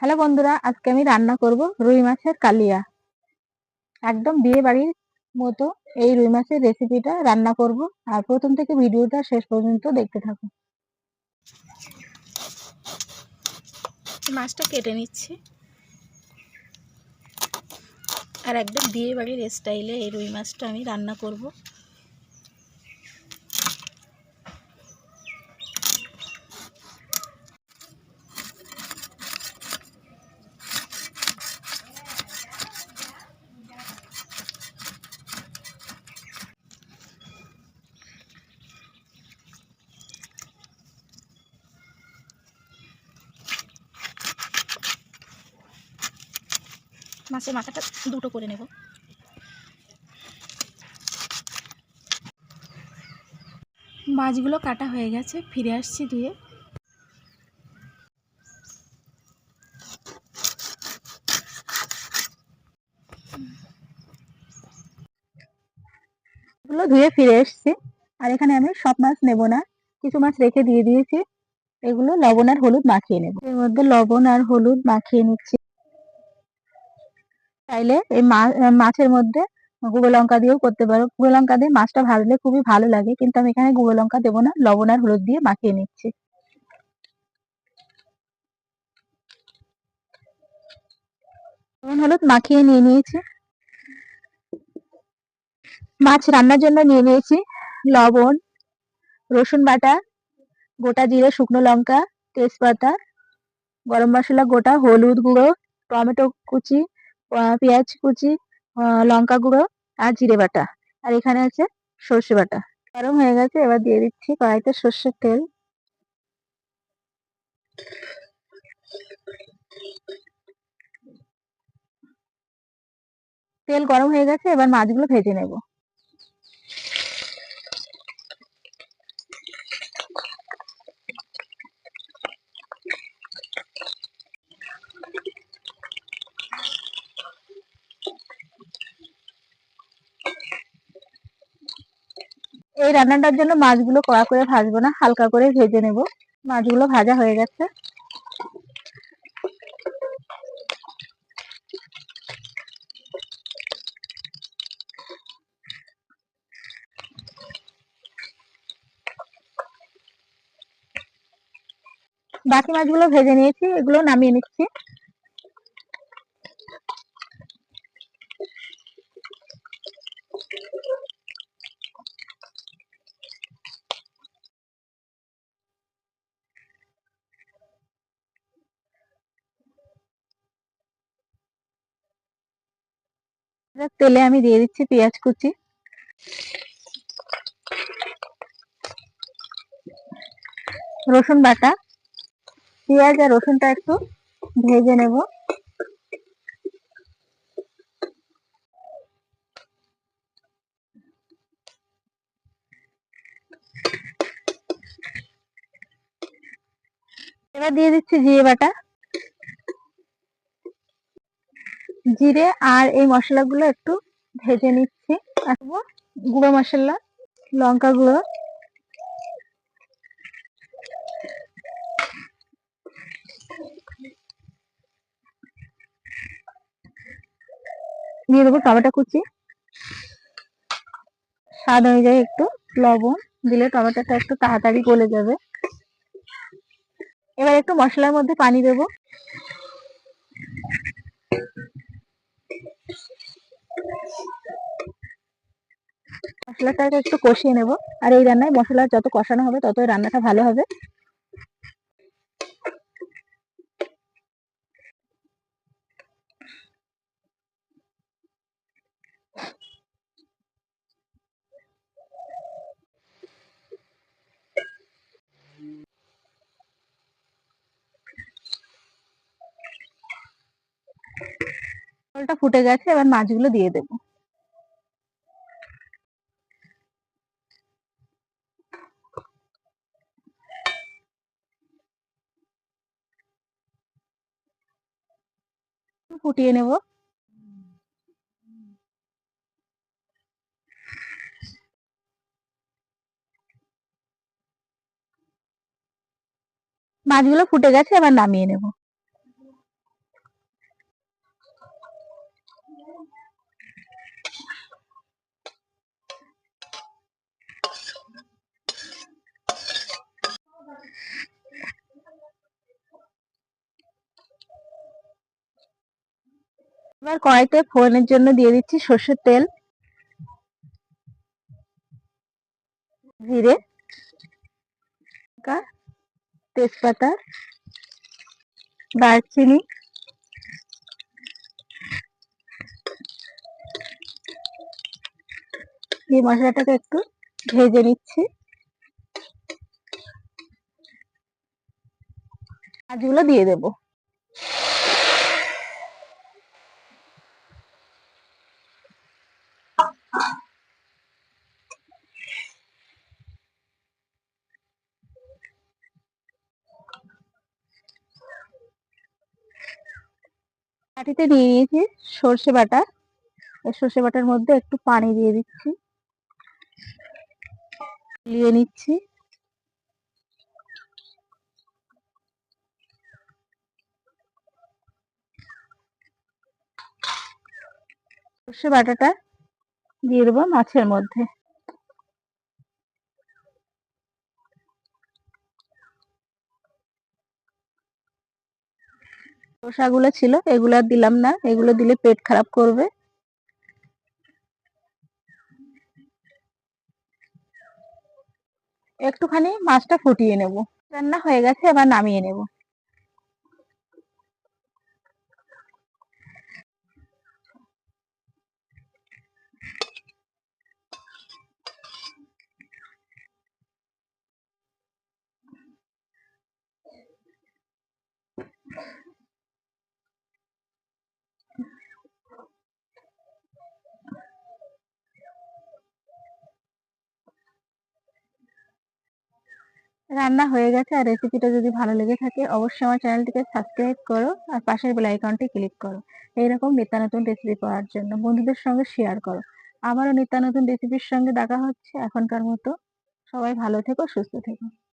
Hello বন্ধুরা, আজকে আমি রান্না করব রুই মাছের কালিয়া। একদম বিয়ে বাড়ির মতো এই রুই মাছের রেসিপিটা রান্না করব। আর প্রথম থেকে ভিডিওটা শেষ পর্যন্ত দেখতে থাকো। মাছটা কেটে নিচ্ছি। আর একদম বিয়ে বাড়ির স্টাইলে এই রুই মাছটা আমি রান্না করব। মাছের মাথাটা দুটো করে নেব। মাছগুলো কাটা হয়ে গেছে, ফিরে আসছি ধুয়ে। এগুলো ধুয়ে ফিরে এসেছি। আর এখানে আমি সব মাছ নেব না, কিছু মাছ রেখে দিয়ে দিয়েছি। এগুলো লবণ আর হলুদ মাখিয়ে নেব। এর মধ্যে লবণ আর হলুদ মাখিয়ে নিচ্ছি। চাইলে এই মাছের মধ্যে গুঁড়ো লঙ্কা দিয়েও করতে পারো। গুঁড়ো লঙ্কা দিয়ে মাছটা ভাজলে খুবই ভালো লাগে, কিন্তু আমি এখানে গুঁড়ো লঙ্কা দেবো না, লবণ আর হলুদ দিয়ে মাখিয়ে নিচ্ছি। লবণ হলুদ মাখিয়ে নিয়ে নিয়েছি। মাছ রান্নার জন্য নিয়ে নিয়েছি লবণ, রসুন বাটা, গোটা জিরে, শুকনো লঙ্কা, তেজপাতা, গরম মশলা গোটা, হলুদ গুঁড়ো, টমেটো কুচি পেঁয়াজ কুচি লঙ্কা গুঁড়ো আর জিরে বাটা। আর এখানে আছে সর্ষে বাটা। গরম হয়ে গেছে, এবার দিয়ে দিচ্ছি কড়াইতে সর্ষের তেল। তেল গরম হয়ে গেছে, এবার মাছগুলো ভেজে নেব। এই রান্নাটার জন্য মাছগুলো কড়া করে ভাজবো না, হালকা করে ভেজে নেব। মাছগুলো ভাজা হয়ে গেছে। বাকি মাছগুলো ভেজে নিয়েছি, এগুলো নামিয়ে নিচ্ছি। তেলে আমি দিয়ে দিচ্ছি পেঁয়াজ কুচি। রসুন বাটা। পেঁয়াজ আর রসুনটা একটু ভেজে নেব। এবার দিয়ে দিচ্ছি জিরে বাটা। জিরে আর এই মশলাগুলো একটু ভেজে নিচ্ছি। গুঁড়ো মশলা লঙ্কা গুঁড়ো দিয়ে দেবো টমেটো কুচি। স্বাদ অনুযায়ী একটু লবণ দিলে টমেটোটা একটু তাড়াতাড়ি গলে যাবে। এবার একটু মশলার মধ্যে পানি দেবো। মশলাটাকে একটু কষিয়ে নেব। আর এই রান্নায় মশলা যত কষানো হবে, ততই রান্নাটা ভালো হবে। জলটা ফুটে গেছে, এবার মাছগুলো দিয়ে দেবো। ফুটিয়ে নেব। মাছগুলো ফুটে গেছে এবার নামিয়ে নেব। এবার কড়াইতে ফোড়নের জন্য দিয়ে দিচ্ছি সর্ষের তেল। জিরে তেজপাতা, দারচিনি, এই মশলাটাকে একটু ভেজে নিচ্ছি। মাছগুলো দিয়ে দেব। বাটিতে নিয়ে নিয়েছি সর্ষে বাটা। এই সর্ষে বাটার মধ্যে একটু পানি দিয়ে দিচ্ছি। লিয়ে নিচ্ছি। সর্ষে বাটাটা দিয়ে দেবো মাছের মধ্যে। শসাগুলো ছিল, এগুলো দিলাম না, এগুলো দিলে পেট খারাপ করবে। একটুখানি মাছটা ফুটিয়ে নেব। রান্না হয়ে গেছে, এবার নামিয়ে নেব। রান্না হয়ে গেছে আর রেসিপিটা যদি ভালো লেগে থাকে, অবশ্যই আমার চ্যানেলটিকে সাবস্ক্রাইব করো আর পাশের বেল আইকনটি ক্লিক করো। এইরকম নিত্য নতুন রেসিপি পাওয়ার জন্য বন্ধুদের সঙ্গে শেয়ার করো। আবারও নিত্য নতুন রেসিপির সঙ্গে দেখা হচ্ছে এখনকার মতো। সবাই ভালো থেকো, সুস্থ থেকো।